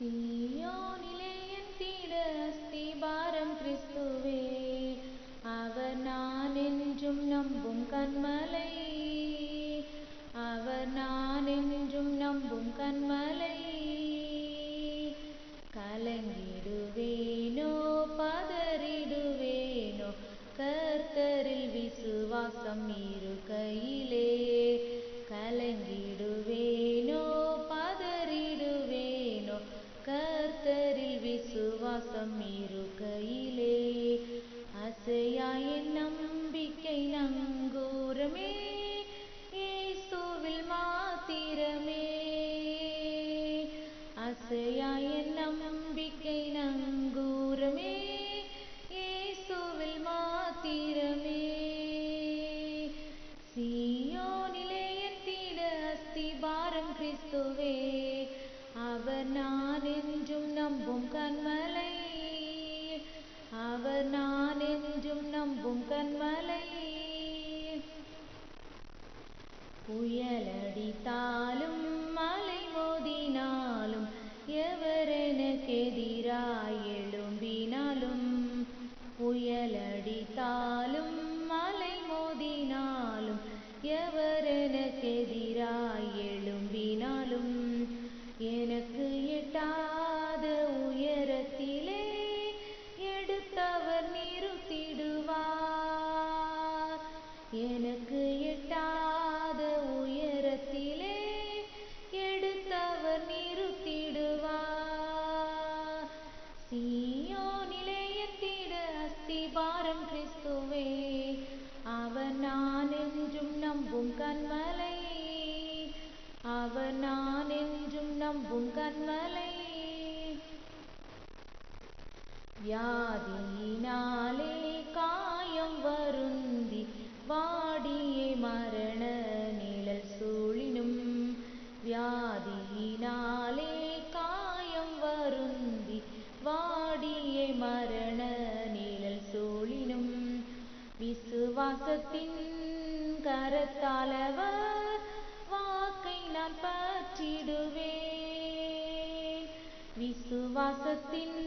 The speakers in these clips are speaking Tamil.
சீயோனிலே என் தீர அஸ்திபாரம் அவர் நான் என்றும் நம்பும் கண்மலை அவர் நான் என்றும் நம்பும் கண்மலை അഴയായ നമ്പിക്കൈ നങ്കൂരമേ യേസുവിൽ മാത്തിരമേ അസയായ നമ്പിക്കൈ നങ്കൂരമേ യേസുവിൽ മാത്തിരമേ സിയോനിലയത്തിട അസ്ഥിഭാരം ക്രിസ്തുവേ അവർ നാനെഞ്ചും നമ്പും കന്മ மோதினாலும் மலை மோதினாலும் எவரெனக்கெதிராய் எழும்பினாலும் புயலடித்தாலும் மலை மோதினாலும் எவர் கண்மலை அவர் நான் என்றும் நம்பும் கண்மலை வியாதியினாலே காயம் வருந்தி வாடிய மரண நிழல் சூழினும் வியாதியினாலே காயம் வருந்தி வாடிய மரண நிழல் சூழினும் விசுவாசத்தின் கரத்தாலவர் வாக்கை நான் பற்றிடுவேன். விசுவாசத்தின்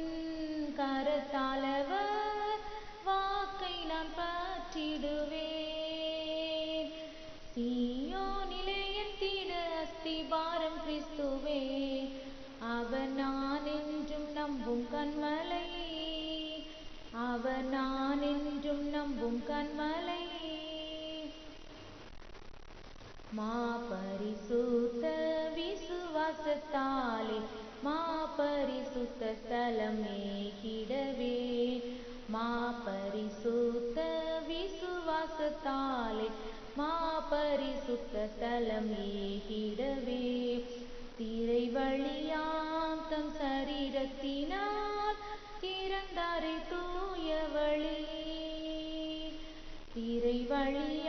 கரத்தாலவர் வாக்கை நான் பற்றிடுவேன். சீயோ நிலையத்திட அஸ்திபாரம் கிறிஸ்துவே அவர் நான் என்றும் நம்பும் கண்மலை அவர் நான் என்றும் நம்பும் கண்மலை மா பரிசுத்த விசுவாசத்தாலே மா பரிசுத்த ஸ்தலம் ஏகிடவே மா பரிசுத்த விசுவாசத்தாலே மா பரிசுத்த ஸ்தலம் ஏகிடவே திரை வழியாம் தம் சரீரத்தினால் திறந்தாரை தூய வழி திரை வழியாம்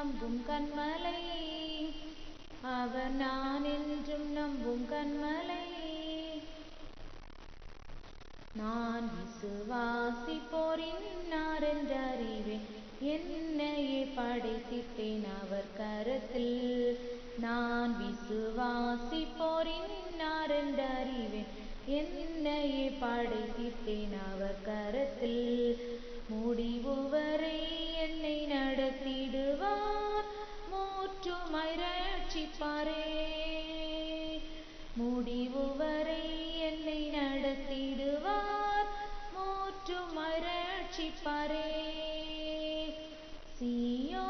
நம்பும் கண்மலை. அவர் நான் என்றும் நம்பும் கண்மலை. நான் விசுவாசிப்போரின்னார் என்றறிவேன் என்னையே படைத்திட்டேன் அவர் கரத்தில். நான் விசுவாசிப்போரின்னார் என்றறிவேன் என்னையே படைத்திட்டேன் அவர் கரத்தில். முடிவு வரை என்னை நடத்திடுவார். மூற்றுமாய் ரட்சிப்பாரே சியோ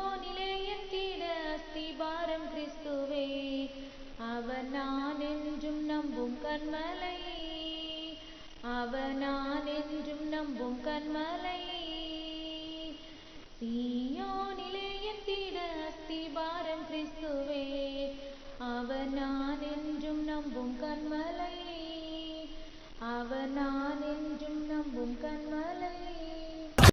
என் தீட அஸ்திபாரம் கிறிஸ்துவே. அவர் நான் என்றும் நம்பும் கண்மலை அவர் நான் என்றும் நம்பும் கண்மலை சியோ கண்மலை. அவன் நான் என்றும் நம்பும் கண்மலை.